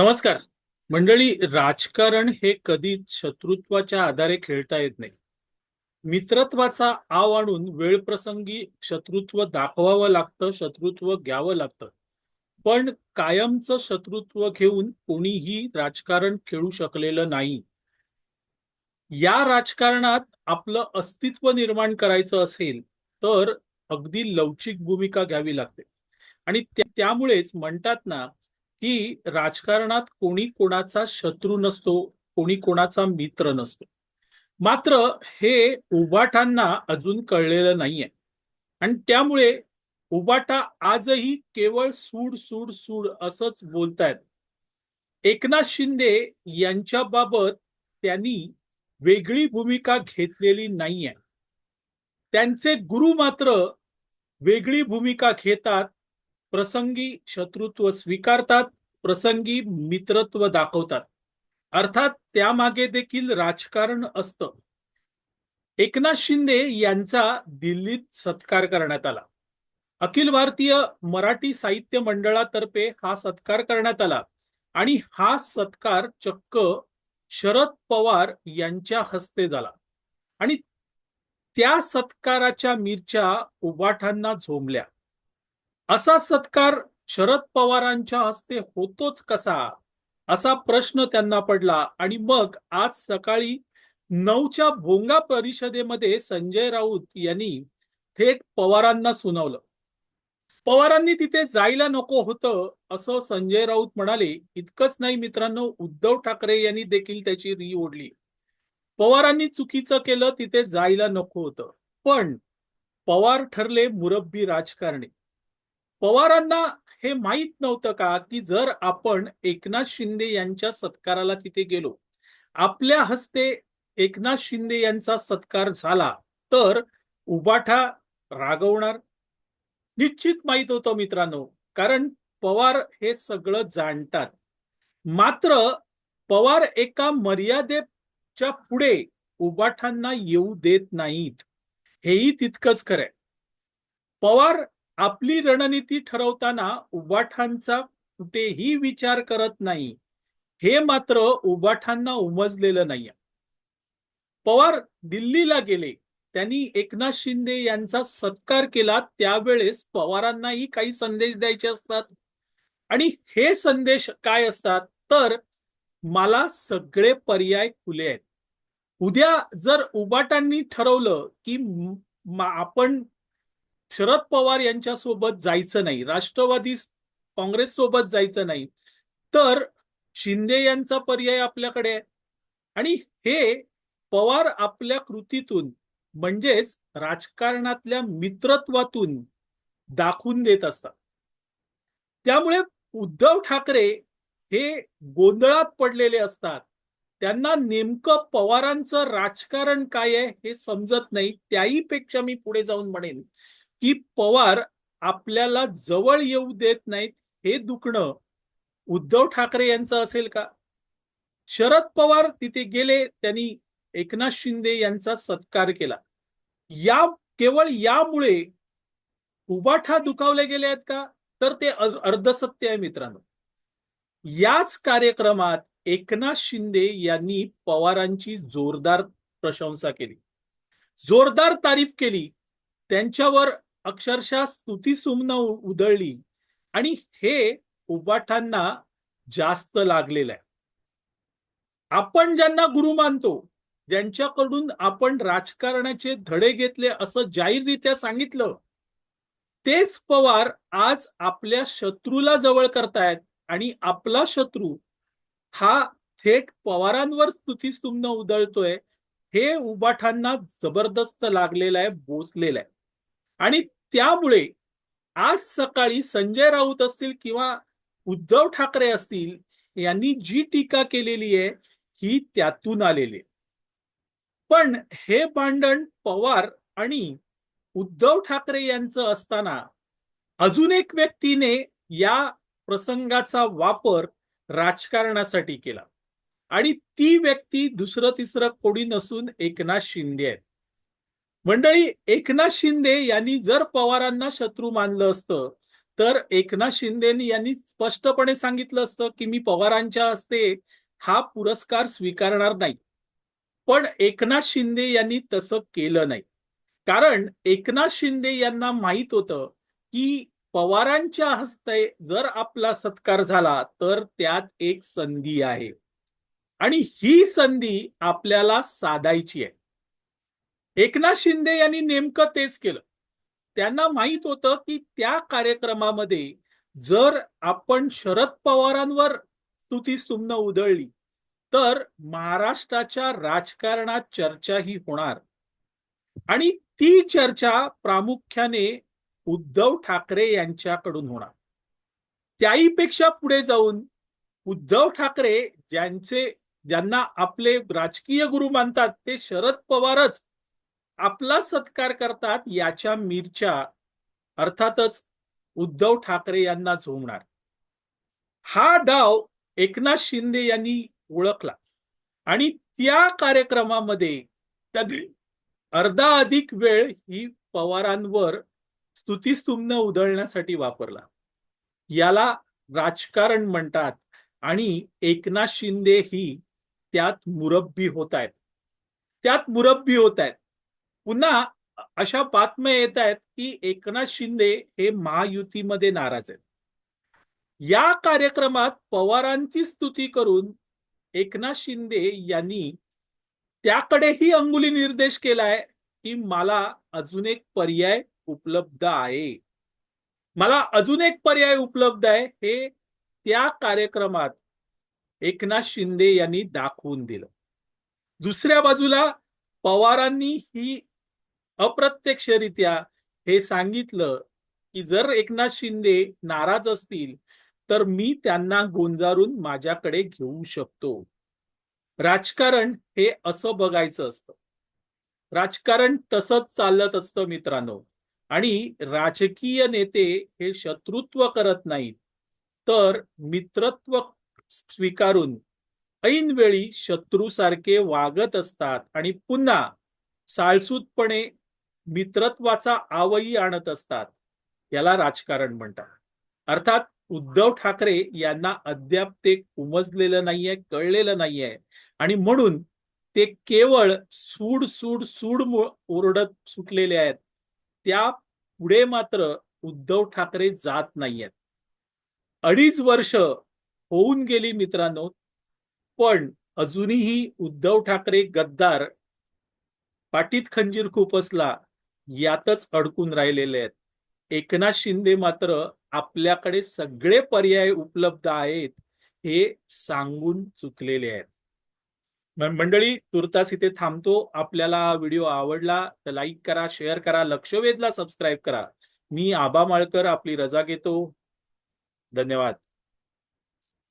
नमस्कार. मंडळी राजकारण हे कधीच शत्रुत्वाच्या आधारे खेळता येत नाही. मित्रत्वाचा आव आणून वेळप्रसंगी शत्रुत्व दाखवावं लागतं शत्रुत्व घ्यावं लागतं. पण कायमचं शत्रुत्व घेऊन कोणीही राजकारण खेळू शकलेलं नाही. या राजकारणात आपलं अस्तित्व निर्माण करायचं असेल तर अगदी लवचिक भूमिका घ्यावी लागते. आणि त्यामुळेच म्हणतात ना की राजकारणात कोणी कोणाचा शत्रू नसतो कोणी कोणाचा मित्र नसतो. मात्र हे उबाटांना अजून कळलेलं नाहीये. आणि त्यामुळे उबाटा आजही केवळ सूड सूड सूड असंच बोलतायत. एकनाथ शिंदे यांच्याबाबत त्यांनी वेगळी भूमिका घेतलेली नाहीये. त्यांचे गुरु मात्र वेगळी भूमिका घेतात प्रसंगी शत्रुत्व स्वीकारतात प्रसंगी मित्रत्व दाखवतात. अर्थात त्यामागे देखील राजकारण असतं. एकनाथ शिंदे यांचा दिल्लीत सत्कार करण्यात आला. अखिल भारतीय मराठी साहित्य मंडळातर्फे हा सत्कार करण्यात आला आणि हा सत्कार चक्क शरद पवार यांच्या हस्ते झाला. आणि त्या सत्काराच्या मिरच्या उबाठांना झोंबल्या. असा सत्कार शरद पवारांच्या हस्ते होतोच कसा? असा प्रश्न त्यांना पडला आणि मग आज सकाळी नऊच्या भोंगा परिषदेमध्ये संजय राऊत यांनी थेट पवारांना सुनावलं. पवारांनी तिथे जायला नको होतं असं संजय राऊत म्हणाले. इतकंच नाही मित्रांनो उद्धव ठाकरे यांनी देखील त्याची री ओढली. पवारांनी चुकीचं केलं तिथे जायला नको होतं. पण पवार ठरले मुरब्बी राजकारणी. पवारांना हे माहीत नव्हतं का की जर आपण एकनाथ शिंदे यांच्या सत्काराला तिथे गेलो आपल्या हस्ते एकनाथ शिंदे यांचा सत्कार झाला तर उबाठा रागवणार? निश्चित माहीत होतं मित्रांनो कारण पवार हे सगळं जाणतात. मात्र पवार एका मर्यादेच्या पुढे उबाठांना येऊ देत नाहीत. हेही तितकंच खरंय पवार आपली रणनीती ठरवताना उबाठांचा कुठेही विचार करत नाही. हे मात्र उबाठांना उमजलेलं नाही पवार दिल्लीला गेले. त्यांनी एकनाथ शिंदे यांचा सत्कार केला. त्यावेळेस पवारांनाही काही संदेश द्यायचे असतात. आणि हे संदेश काय असतात? तर मला सगळे पर्याय खुले आहेत. उद्या जर उबाटांनी ठरवलं की आपण शरद पवार यांच्या सोबत जायचं नाही राष्ट्रवादी काँग्रेस सोबत जायचं नाही तर शिंदे यांचा पर्याय आपल्याकडे आहे. आणि हे पवार आपल्या कृतीतून म्हणजेच राजकारणातल्या मित्रत्वातून दाखवून देत असतात. त्यामुळे उद्धव ठाकरे हे गोंधळात पडलेले असतात. त्यांना नेमकं पवारांचं राजकारण काय आहे हे समजत नाही. त्याही पेक्षा मी पुढे जाऊन म्हणेन. की पवार आपल्याला जवळ येऊ देत नाहीत हे दुखणं उद्धव ठाकरे यांचं असेल का? शरद पवार तिथे गेले त्यांनी एकनाथ शिंदे यांचा सत्कार केला. या केवळ यामुळे उबाठा दुखावले गेले आहेत का? तर ते अर्धसत्य आहे मित्रांनो. याच कार्यक्रमात एकनाथ शिंदे यांनी पवारांची जोरदार प्रशंसा केली. जोरदार तारीफ केली. त्यांच्यावर अक्षरशः स्तुती सुमन उधळली. आणि हे उबाठांना जास्त लागलेलं आहे. आपण ज्यांना गुरु मानतो ज्यांच्याकडून आपण राजकारणाचे धडे घेतले असं जाहीररित्या सांगितलं तेच पवार आज आपल्या शत्रूला जवळ करतायत आणि आपला शत्रू हा थेट पवारांवर स्तुतीस्तुम्न उधळतोय हे उबाठांना जबरदस्त लागलेलं आहे बोचलेलं आहे. आणि त्यामुळे आज सकाळी संजय राऊत असतील किंवा उद्धव ठाकरे असतील यांनी जी टीका केलेली आहे ही त्यातून आलेली पण हे भांडण पवार आणि उद्धव ठाकरे यांचं असताना अजून एक व्यक्तीने या प्रसंगाचा वापर राजकारणासाठी केला. आणि ती व्यक्ती दुसरं तिसरं कोणी नसून एकनाथ शिंदे आहेत. मंडळी एकनाथ शिंदे यांनी जर पवारांना शत्रू मानलं असतं तर एकनाथ शिंदे यांनी स्पष्टपणे सांगितलं असतं की मी पवारांच्या हस्ते हा पुरस्कार स्वीकारणार नाही. पण एकनाथ शिंदे यांनी तसं केलं नाही. कारण एकनाथ शिंदे यांना माहीत होतं की पवारांच्या हस्ते जर आपला सत्कार झाला तर त्यात एक संधी आहे. आणि ही संधी आपल्याला साधायची आहे. एकनाथ शिंदे यांनी नेमकं तेच केलं. त्यांना माहीत होतं की त्या कार्यक्रमामध्ये जर आपण शरद पवारांवर स्तुतीस्तुम्न उधळली तर महाराष्ट्राच्या राजकारणात चर्चा ही होणार. आणि ती चर्चा प्रामुख्याने उद्धव ठाकरे यांच्याकडून होणार. त्याहीपेक्षा पुढे जाऊन उद्धव ठाकरे ज्यांचे ज्यांना आपले राजकीय गुरु मानतात ते शरद पवारच आपला सत्कार करतात याच्या मिरच्या अर्थातच उद्धव ठाकरे यांना झोमणार हा डाव एकनाथ शिंदे यांनी ओळखला आणि त्या कार्यक्रमामध्ये त्यांनी अर्धा अधिक वेळ ही पवारांवर स्तुतीस्तुम्न उधळण्यासाठी वापरला. याला राजकारण म्हणतात आणि एकनाथ शिंदे ही त्यात मुरब्बी होत आहेत. त्यात मुरब्बी होत आहेत. पुन्हा अशा बातम्या येत आहेत की एकनाथ शिंदे हे महायुतीमध्ये नाराज आहेत. या कार्यक्रमात पवारांची स्तुती करून एकनाथ शिंदे यांनी त्याकडेही अंगुली निर्देश केलाय की मला अजून एक पर्याय उपलब्ध आहे. मला अजून एक पर्याय उपलब्ध आहे हे त्या कार्यक्रमात एकनाथ शिंदे यांनी दाखवून दिलं. दुसऱ्या बाजूला पवारांनी ही अप्रत्यक्षरित्या हे सांगितलं की जर एकनाथ शिंदे नाराज असतील तर मी त्यांना गोंजारून माझ्याकडे घेऊ शकतो. राजकारण हे असं बघायचं असतं. राजकारण तसंच चालत असतं मित्रांनो. आणि राजकीय नेते हे शत्रुत्व करत नाहीत. तर मित्रत्व स्वीकारून ऐनवेळी शत्रूसारखे वागत असतात आणि पुन्हा साळसूतपणे मित्रत्वाचा आवई आणत असतात. याला राजकारण म्हणतात. अर्थात उद्धव ठाकरे यांना अद्याप ते उमजलेलं नाहीये कळलेलं नाहीये. आणि म्हणून ते केवळ सूड सूड सूड ओरडत सुटलेले आहेत. त्या पुढे मात्र उद्धव ठाकरे जात नाहीयेत. अडीच वर्ष होऊन गेली मित्रांनो पण अजूनही उद्धव ठाकरे गद्दार पाटीत खंजीर खुपसला यातच अडकून राहिलेले आहेत. एकनाथ शिंदे मात्र आपल्याकडे सगळे पर्याय उपलब्ध आहेत हे सांगून चुकलेले आहेत. मंडळी तुर्तास इथे थांबतो. आपल्याला हा व्हिडिओ आवडला तर लाईक करा शेअर करा लक्षवेधला सबस्क्राईब करा. मी आबा माळकर आपली रजा घेतो. धन्यवाद.